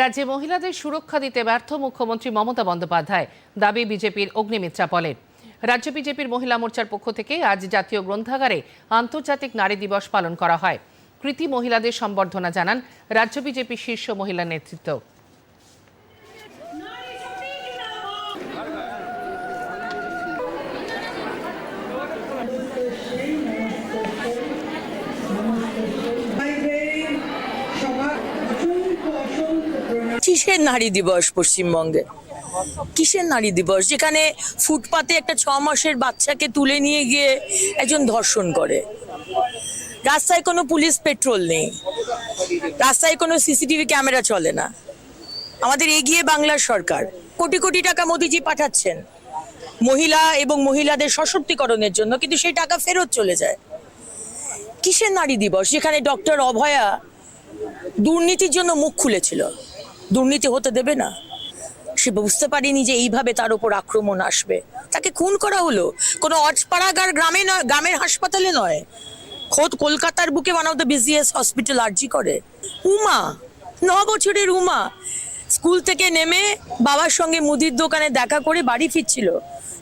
রাজ্যে মহিলাদের সুরক্ষা দিতে ব্যর্থ মুখ্যমন্ত্রী মমতা বন্দ্যোপাধ্যায়। দাবি বিজেপির অগ্নিমিত্রা পলের রাজ্য বিজেপির মহিলা মোর্চার পক্ষ থেকে আজ জাতীয় গ্রন্থাগারে আন্তর্জাতিক নারী দিবস পালন করা হয়। কৃতি মহিলাদের সম্বর্ধনা জানান রাজ্য বিজেপির শীর্ষ মহিলা নেতৃত্ব। কিসের নারী দিবস পশ্চিমবঙ্গে? কিসের নারী দিবস? যেখানে ফুটপাতে একটা ছ মাসের বাচ্চাকে তুলে নিয়ে গিয়ে একজন ধর্ষণ করে। রাস্তায় কোনো পুলিশ পেট্রোল নেই। রাস্তায় কোনো সিসিটিভি ক্যামেরা চলে না। আমাদের এগিয়ে বাংলার সরকার। কোটি কোটি টাকা মোদিজি পাঠাচ্ছেন। মহিলা এবং মহিলাদের সশক্তিকরণের জন্য, কিন্তু সেই টাকা ফেরত চলে যায়। কিসের নারী দিবস? যেখানে ডক্টর অভয়া দুর্নীতির জন্য মুখ খুলেছিল। দুর্নীতি হতে দেবে না। সে বুঝতে পারেনি যে এইভাবে তার উপর আক্রমণ আসবে। তাকে খুন করা হলো। কোনো অজপাড়াগার গ্রামে নয়, গ্রামের হাসপাতালে নয়। খোদ কলকাতার বুকে one of the biggest hospital RG Kar. Uma ন বছরের উমা। স্কুল থেকে নেমে বাবার সঙ্গে মুদির দোকানে দেখা করে বাড়ি ফিরছিল।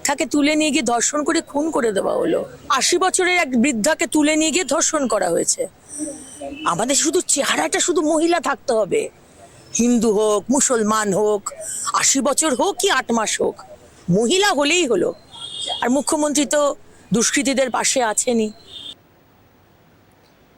তাকে তুলে নিয়ে গিয়ে ধর্ষণ করে খুন করে দেওয়া হলো। আশি বছরের এক বৃদ্ধাকে তুলে নিয়ে গিয়ে ধর্ষণ করা হয়েছে। আমাদের শুধু চেহারাটা শুধু মহিলা থাকতে হবে। হিন্দু হোক, মুসলমান হোক, আশি বছর হোক কি আট মাস হোক, মহিলা হলেই হলো। আর মুখ্যমন্ত্রী তো দুষ্কৃতীদের পাশে আছেনই।